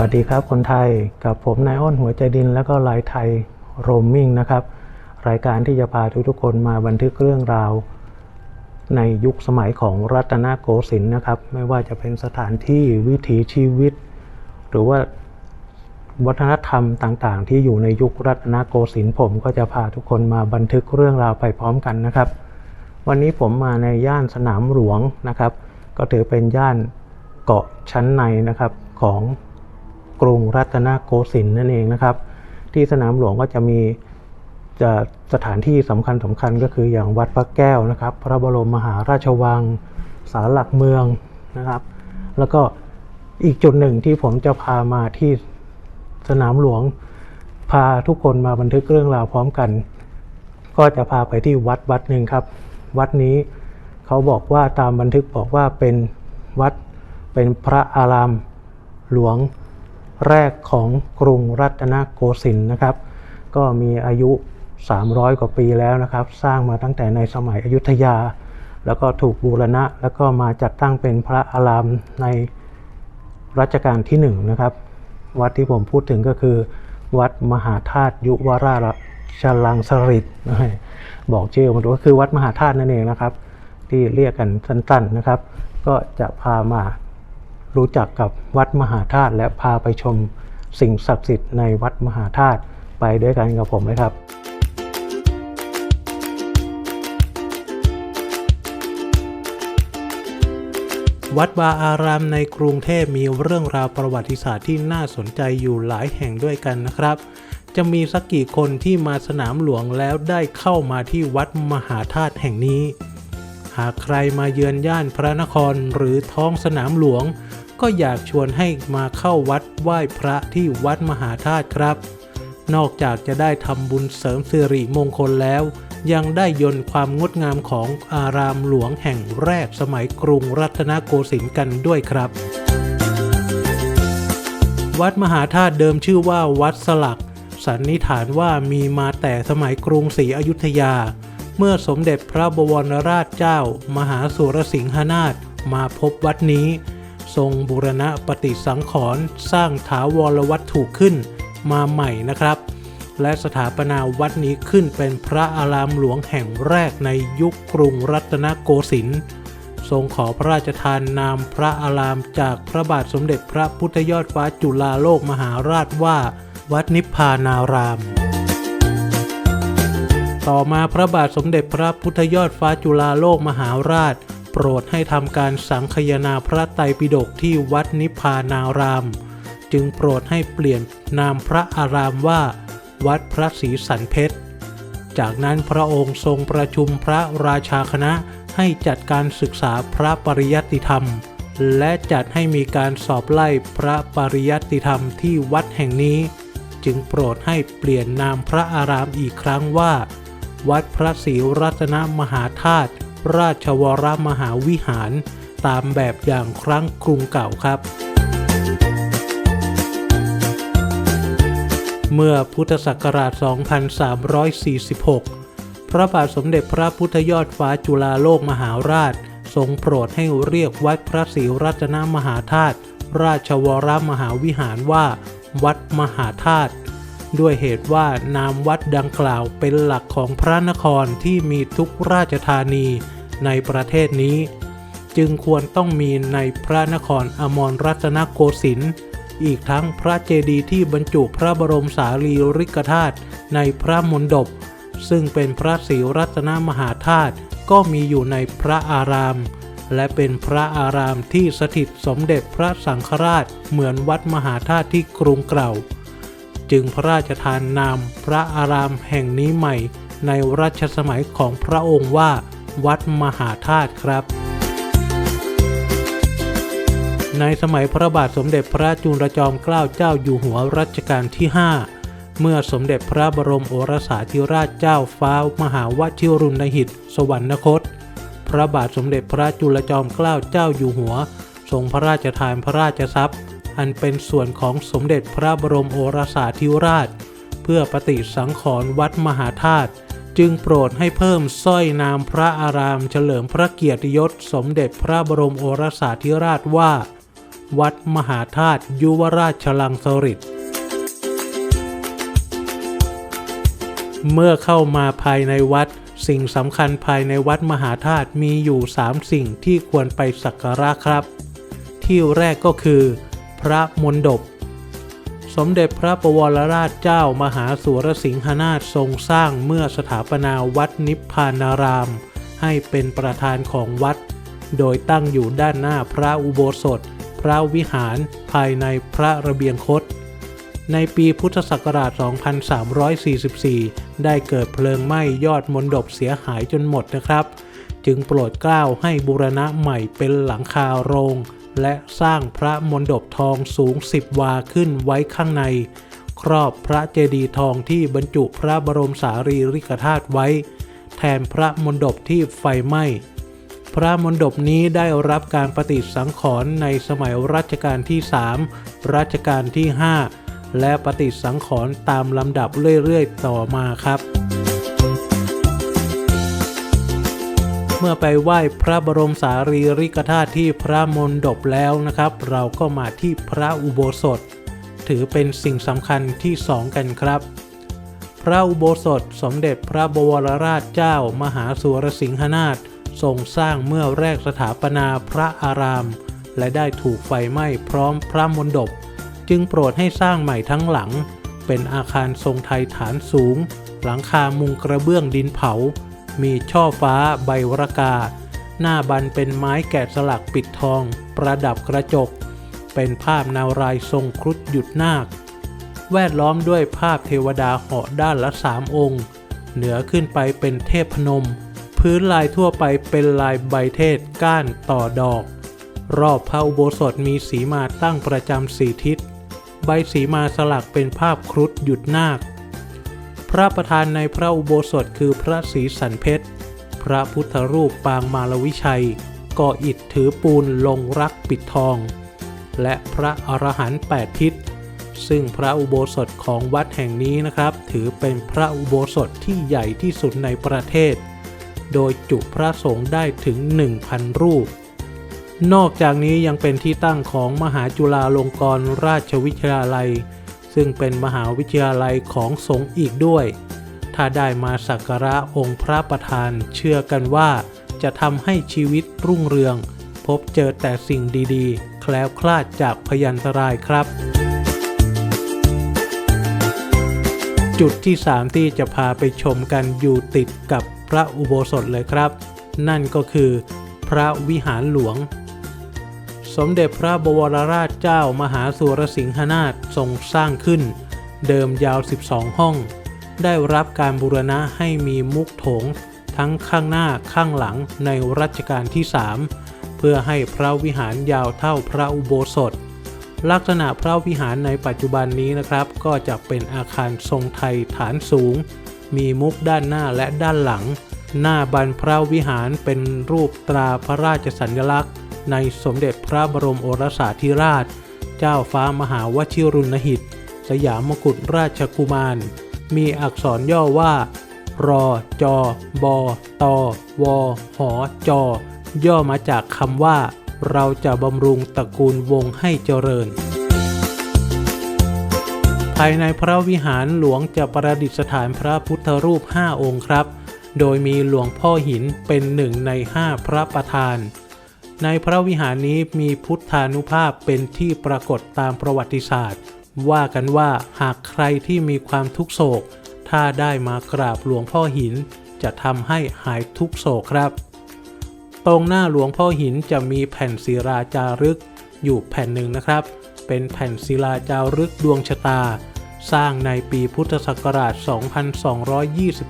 วัสดีครับคนไทยกับผมนายอ้นหัวใจดิน และก็ลายไทยโรมมิ่งนะครับ รายการที่จะพาทุกๆคนมาบันทึกเรื่องราว ในยุคสมัยของรัตนโกสินทร์นะครับ ไม่ว่าจะเป็นสถานที่วิถีชีวิต หรือว่าวัฒนธรรมต่างๆ ที่อยู่ในยุครัตนโกสินทร์ผมก็จะพาทุกคนมาบันทึกเรื่องราวไปพร้อมกันนะครับ วันนี้ผมมาในย่านสนามหลวงนะครับ ก็ถือเป็นย่านเกาะชั้นในนะครับของ กรุงรัตนโกสินทร์นั่นเองนะครับ ที่สนามหลวงก็จะมีจะสถานที่สำคัญสำคัญก็คืออย่างวัดพระแก้วนะครับ พระบรมมหาราชวังศาลหลักเมืองนะครับ แล้วก็อีกจุดหนึ่งที่ผมจะพามาที่สนามหลวง พาทุกคนมาบันทึกเรื่องราวพร้อมกัน ก็จะพาไปที่วัดวัดหนึ่งครับ วัดนี้เขาบอกว่าตามบันทึกบอกว่าเป็นวัดเป็นพระอารามหลวง แรกของกรุงรัตนโกสินทร์นะครับ ก็มีอายุ 300 กว่าปีแล้วนะครับ สร้างมาตั้งแต่ในสมัยอยุธยา แล้วก็ถูกบูรณะ แล้วก็มาจัดตั้งเป็นพระอารามในรัชกาลที่1นนะครับ วัดที่ผมพูดถึงก็คือ วัดมหาธาตุยุวราชลังสริตนะฮะบอกชื่อมันก็คือวัดมหาธาตุนั่นเองนะครับ ที่เรียกกันสั้นๆนะครับ ก็จะพามา รู้จักกับวัดมหาธาตุและพาไปชมสิ่งศักดิ์สิทธิ์ในวัดมหาธาตุไปด้วยกันกับผมเลยครับวัดวาอารามในกรุงเทพมีเรื่องราวประวัติศาสตร์ที่น่าสนใจอยู่หลายแห่งด้วยกันนะครับ จะมีสักกี่คนที่มาสนามหลวงแล้วได้เข้ามาที่วัดมหาธาตุแห่งนี้ หากใครมาเยือนย่านพระนครหรือท้องสนามหลวง ก็อยากชวนให้มาเข้าวัดไหว้พระที่วัดมหาธาตุครับ นอกจากจะได้ทำบุญเสริมสิริมงคลแล้ว ยังได้ยนต์ความงดงามของอารามหลวงแห่งแรกสมัยกรุงรัตนโกสินทร์กันด้วยครับ วัดมหาธาตุเดิมชื่อว่าวัดสลัก สันนิษฐานว่ามีมาแต่สมัยกรุงศรีอยุธยา เมื่อสมเด็จพระบวรราชเจ้า มหาสุรสิงหนาถมาพบวัดนี้ ทรงบูรณะปฏิสังขรณ์สร้างถาวรวัตถุขึ้นมาใหม่นะครับ และสถาปนาวัดนี้ขึ้นเป็นพระอารามหลวงแห่งแรกในยุคกรุงรัตนโกสินทร์ทรงขอพระราชทานนามพระอารามจากพระบาทสมเด็จพระพุทธยอดฟ้าจุฬาโลกมหาราชว่า วัดนิพพานาราม ต่อมาพระบาทสมเด็จพระพุทธยอดฟ้าจุฬาโลกมหาราช โปรดให้ทำการสังคายนาพระไตรปิฎกที่วัดนิพพานาราม จึงโปรดให้เปลี่ยนนามพระอารามว่า วัดพระศรีสันเพชร จากนั้นพระองค์ทรงประชุมพระราชาคณะให้จัดการศึกษาพระปริยัติธรรม และจัดให้มีการสอบไล่พระปริยัติธรรมที่วัดแห่งนี้ จึงโปรดให้เปลี่ยนนามพระอารามอีกครั้งว่า วัดพระศรีรัตนมหาธาตุ ราชวรมหาวิหารตามแบบอย่างครั้งกรุงเก่าครับ เมื่อพุทธศักราช 2346 พระบาทสมเด็จพระพุทธยอดฟ้าจุฬาโลกมหาราช ทรงโปรดให้เรียกวัดพระศรีรัตนมหาธาตุราชวรมหาวิหารว่า วัดมหาธาตุด้วยเหตุว่านามวัดดังกล่าวเป็นหลักของพระนครที่มีทุกราชธานี ในประเทศนี้ จึงควรต้องมีในพระนครอมรรัตนโกสินทร์อีกทั้งพระเจดีย์ที่บรรจุพระบรมสารีริกธาตุในพระมณฑปซึ่งเป็นพระศรีรัตนมหาธาตุก็มีอยู่ในพระอาราม และเป็นพระอารามที่สถิตสมเด็จพระสังฆราชเหมือนวัดมหาธาตุที่กรุงเก่า จึงพระราชทานนามพระอารามแห่งนี้ใหม่ ในรัชสมัยของพระองค์ว่า วัดมหาธาตุครับ ในสมัยพระบาทสมเด็จพระจุลจอมเกล้าเจ้าอยู่หัวรัชกาลที่ 5 เมื่อสมเด็จพระบรมโอรสาธิราชเจ้าฟ้ามหาวชิรุณหิต สวรรคต พระบาทสมเด็จพระจุลจอมเกล้าเจ้าอยู่หัว ทรงพระราชทานพระราชทรัพย์ อันเป็นส่วนของสมเด็จพระบรมโอรสาธิราช เพื่อปฏิสังขรณ์วัดมหาธาตุ จึงโปรดให้เพิ่มสร้อยนามพระอาราม เฉลิมพระเกียรติยศสมเด็จพระบรมโอรสาธิราชว่า วัดมหาธาตุยุวราชลังสฤษเมื่อเข้ามาภายในวัด สิ่งสำคัญภายในวัดมหาธาตุมีอยู่ 3 สิ่งที่ควรไปสักการะครับ ที่แรกก็คือ พระมณฑป สมเด็จพระประวรราชเจ้ามหาสุรสิงหนาถทรงสร้างเมื่อสถาปนาวัดนิพพานาราม ให้เป็นประธานของวัด โดยตั้งอยู่ด้านหน้าพระอุโบสถ พระวิหารภายในพระระเบียงคต ในปีพุทธศักราช 2344 ได้เกิดเพลิงไหม้ยอดมนดบเสียหายจนหมดนะครับ จึงโปรดเกล้าให้บูรณะใหม่เป็นหลังคาโรง และสร้างพระมนดบทองสูง 10 วาขึ้นไว้ข้างใน ครอบพระเจดีย์ทองที่บรรจุพระบรมสารีริกธาตุไว้ แทนพระมนดบที่ไฟไหม้ พระมณฑปนี้ได้รับการปฏิสังขรณ์ในสมัยรัชกาลที่ 3 รัชกาลที่ 5 และปฏิสังขรณ์ตามลำดับเรื่อยๆ ต่อมาครับ มื่อไปไหว้พระบรมสารีริกธาตุที่พระมณฑปแล้วนะครับ เราก็มาที่พระอุโบสถ ถือเป็นสิ่งสำคัญที่สองกันครับ พระอุโบสถสมเด็จพระบวรราชเจ้า มหาสุรสิงหนาถทรงสร้างเมื่อแรกสถาปนาพระอาราม และได้ถูกไฟไหม้พร้อมพระมณฑปจึงโปรดให้สร้างใหม่ทั้งหลัง เป็นอาคารทรงไทยฐานสูง หลังคามุงกระเบื้องดินเผา มีช่อฟ้าใบวรกา หน้าบันเป็นไม้แกะสลักปิดทอง ประดับกระจก เป็นภาพนาวรายทรงครุฑหยุดนาค แวดล้อมด้วยภาพเทวดาเหาะด้านละสามองค์ เหนือขึ้นไปเป็นเทพพนม พื้นลายทั่วไปเป็นลายใบเทศก้านต่อดอก รอบพระอุโบสถมีสีมาตั้งประจำสี่ทิศ ใบสีมาสลักเป็นภาพครุฑหยุดนาค ระประธานในพระอุโบสถคือพระศรีสันเพชร พระพุทธรูปปางมารวิชัยก่ออิฐถือปูนลงรักปิดทอง และพระอรหันต์แปดทิศ ซึ่งพระอุโบสถของวัดแห่งนี้นะครับ ถือเป็นพระอุโบสถที่ใหญ่ที่สุดในประเทศ โดยจุพระสงฆ์ได้ถึง 1,000 รูป นอกจากนี้ยังเป็นที่ตั้งของมหาจุฬาลงกรณราชวิทยาลัย ซึ่งเป็นมหาวิทยาลัยของสงฆ์อีกด้วย ถ้าได้มาสักการะองค์พระประธานเชื่อกันว่า จะทำให้ชีวิตรุ่งเรือง พบเจอแต่สิ่งดีๆ แคล้วคลาดจากพยันตรายครับ จุดที่3ที่จะพาไปชมกันอยู่ติดกับพระอุโบสถเลยครับ นั่นก็คือ พระวิหารหลวง สมเด็จพระบวรราชเจ้ามหาสุรสิงหนาถทรงสร้างขึ้น เดิมยาว 12 ห้อง ได้รับการบูรณะให้มีมุกโถง ทั้งข้างหน้าข้างหลังในรัชกาลที่ 3 เพื่อให้พระวิหารยาวเท่าพระอุโบสถ ลักษณะพระวิหารในปัจจุบันนี้นะครับ ก็จะเป็นอาคารทรงไทยฐานสูง มีมุกด้านหน้าและด้านหลัง หน้าบันพระวิหารเป็นรูปตราพระราชสัญลักษณ์ ในสมเด็จพระบรมโอรสาธิราช เจ้าฟ้ามหาวชิรุณหิต สยามกุฎราชกุมาร มีอักษรย่อว่า รอจอบอตอวอหอจอย่อมาจากคำว่า เราจะบำรุงตระกูลวงให้เจริญ ภายในพระวิหารหลวงจะประดิษฐานพระพุทธรูป 5 องค์ครับ โดยมีหลวงพ่อหินเป็นหนึ่งใน 5 พระประธาน ในพระวิหารนี้มีพุทธานุภาพเป็นที่ปรากฏตามประวัติศาสตร์ ว่ากันว่าหากใครที่มีความทุกโศก ถ้าได้มากราบหลวงพ่อหิน จะทำให้หายทุกโศกครับ ตรงหน้าหลวงพ่อหินจะมีแผ่นศิลาจารึก อยู่แผ่นหนึ่งนะครับ เป็นแผ่นศิลาจารึกดวงชะตา สร้างในปีพุทธศักราช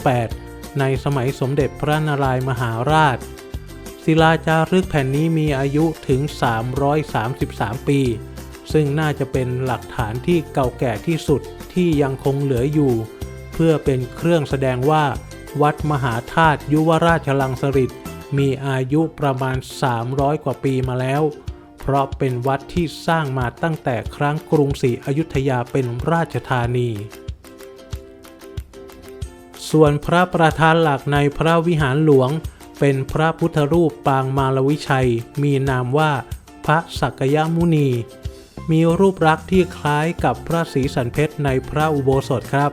2228 ในสมัยสมเด็จพระนารายมหาราช ศิลาจารึกแผ่นนี้มีอายุถึง 333 ปี ซึ่งน่าจะเป็นหลักฐานที่เก่าแก่ที่สุดที่ยังคงเหลืออยู่ เพื่อเป็นเครื่องแสดงว่า วัดมหาธาตุยุวราชลังสฤษมีอายุประมาณ 300 กว่าปีมาแล้ว เพราะเป็นวัดที่สร้างมาตั้งแต่ครั้งกรุงศรีอยุธยาเป็นราชธานี ส่วนพระประธานหลักในพระวิหารหลวง เป็นพระพุทธรูปปางมารวิชัย มีนามว่าพระสักยมุนี มีรูปลักษณ์ที่คล้ายกับพระศรีสันเพชรในพระอุโบสถครับ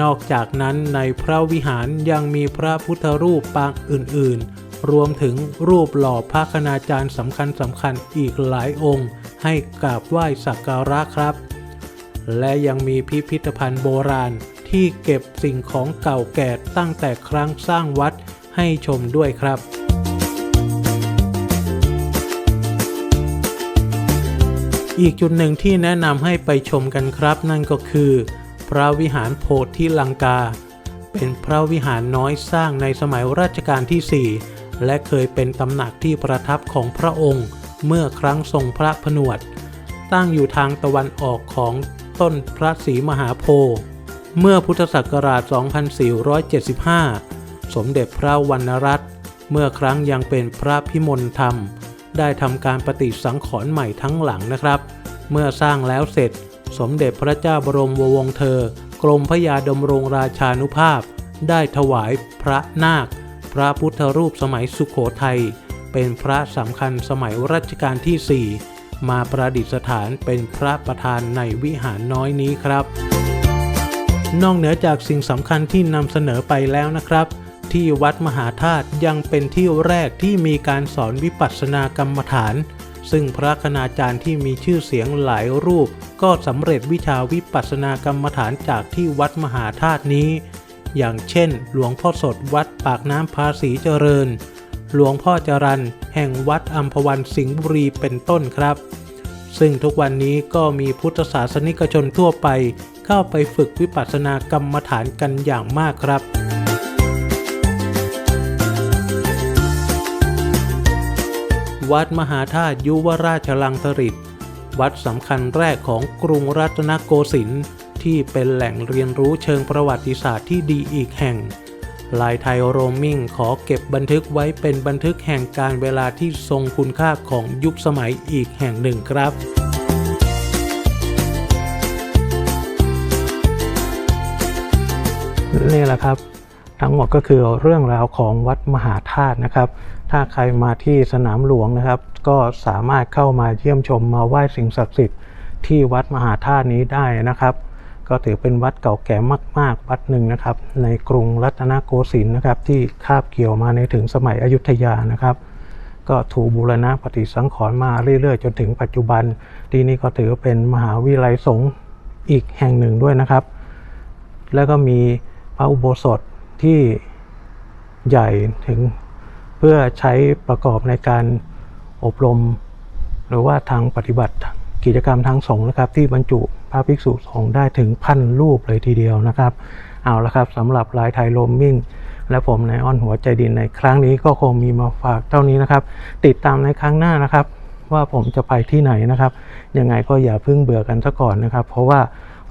นอกจากนั้นในพระวิหารยังมีพระพุทธรูปปางอื่นๆ รวมถึงรูปหล่อพระคณาจารย์สำคัญสำคัญๆอีกหลายองค์ ให้กราบไหว้สักการะครับ และยังมีพิพิธภัณฑ์โบราณที่เก็บสิ่งของเก่าแก่ตั้งแต่ครั้งสร้างวัด ให้ชมด้วยครับอีกจุดหนึ่งที่แนะนำให้ไปชมกันครับ นั่นก็คือ พระวิหารโพธิลังกา เป็นพระวิหารน้อยสร้างในสมัยรัชกาลที่ 4 และเคยเป็นตำหนักที่ประทับของพระองค์ เมื่อครั้งทรงพระผนวด ตั้งอยู่ทางตะวันออกของต้นพระศรีมหาโพธิ์เมื่อพุทธศักราช 2475 สมเด็จพระวรรณรัตน์เมื่อครั้งยังเป็นพระพิมลธรรม ได้ทำการปฏิสังขรณ์ใหม่ทั้งหลังนะครับ เมื่อสร้างแล้วเสร็จ สมเด็จพระเจ้าบรมวงศ์เธอ กรมพระยาดำรงราชานุภาพ ได้ถวายพระนาค พระพุทธรูปสมัยสุขโขทัยเป็นพระสำคัญสมัยรัชกาลที่ 4 มาประดิษฐานเป็นพระประธานในวิหารน้อยนี้ครับ นอกเหนือจากสิ่งสำคัญที่นำเสนอไปแล้วนะครับ ที่วัดมหาธาตุยังเป็นที่แรกที่มีการสอนวิปัสสนากรรมฐาน ซึ่งพระคณาจารย์ที่มีชื่อเสียงหลายรูป ก็สำเร็จวิชาวิปัสสนากรรมฐานจากที่วัดมหาธาตุนี้ อย่างเช่น หลวงพ่อสดวัดปากน้ำภาษีเจริญ หลวงพ่อจรันแห่งวัดอัมพวันสิงห์บุรีเป็นต้นครับ ซึ่งทุกวันนี้ก็มีพุทธศาสนิกชนทั่วไป เข้าไปฝึกวิปัสสนากรรมฐานกันอย่างมากครับ วัดมหาธาตุยุวราชลังสฤษฎ์วัดสำคัญแรกของกรุงรัตนโกสินทร์ที่เป็นแหล่งเรียนรู้เชิงประวัติศาสตร์ที่ดีอีกแห่ง ลายไทยโรมิงขอเก็บบันทึกไว้เป็นบันทึกแห่งการเวลาที่ทรงคุณค่าของยุคสมัยอีกแห่งหนึ่งครับนี่แหละครับ ทั้งหมดก็คือเรื่องราวของวัดมหาธาตุนะครับ ถ้าใครมาที่สนามหลวงนะครับ ก็สามารถเข้ามาเยี่ยมชมมาไหว้สิ่งศักดิ์สิทธิ์ที่วัดมหาธาตุนี้ได้นะครับ ก็ถือเป็นวัดเก่าแก่มาก ๆ วัดหนึ่งนะครับ ในกรุงรัตนโกสินทร์นะครับ ที่คาบเกี่ยวมาในถึงสมัยอยุธยานะครับ ก็ถูกบูรณะปฏิสังขรณ์มาเรื่อย ๆ จนถึงปัจจุบัน ที่นี่ก็ถือเป็นมหาวิทยาลัยสงฆ์อีกแห่งหนึ่งด้วยนะครับ แล้วก็มีพระอุโบสถที่ใหญ่ถึง เพื่อใช้ประกอบในการอบรม หรือว่าทางปฏิบัติกิจกรรมทางสงฆ์นะครับ ที่บรรจุพระภิกษุสงฆ์ได้ถึงพันรูปเลยทีเดียวนะครับ เอาละครับสำหรับลายไทยโรมมิ่ง และผมนายอ้อนหัวใจดินในครั้งนี้ก็คงมีมาฝากเท่านี้นะครับ ติดตามในครั้งหน้านะครับ ว่าผมจะไปที่ไหนนะครับยังไงก็อย่าเพิ่งเบื่อกันซะก่อนนะครับ เพราะว่า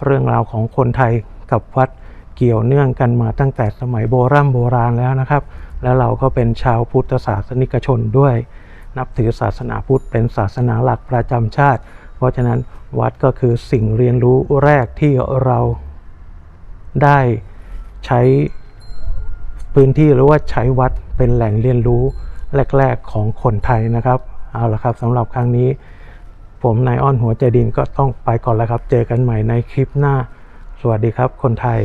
เรื่องราวของคนไทยกับวัดเกี่ยวเนื่องกันมาตั้งแต่สมัยโบราณโบราณแล้วนะครับ แล้วเราก็เป็นชาวพุทธศาสนิกชนด้วย นับถือศาสนาพุทธเป็นศาสนาหลักประจำชาติ เพราะฉะนั้นวัดก็คือสิ่งเรียนรู้แรกที่เราได้ใช้พื้นที่หรือว่าใช้วัดเป็นแหล่งเรียนรู้แรก ๆของคนไทยนะครับเอาละครับสำหรับครั้งนี้ ผมนายอ้อนหัวใจดินก็ต้องไปก่อนแล้วครับ เจอกันใหม่ในคลิปหน้า สวัสดีครับคนไทย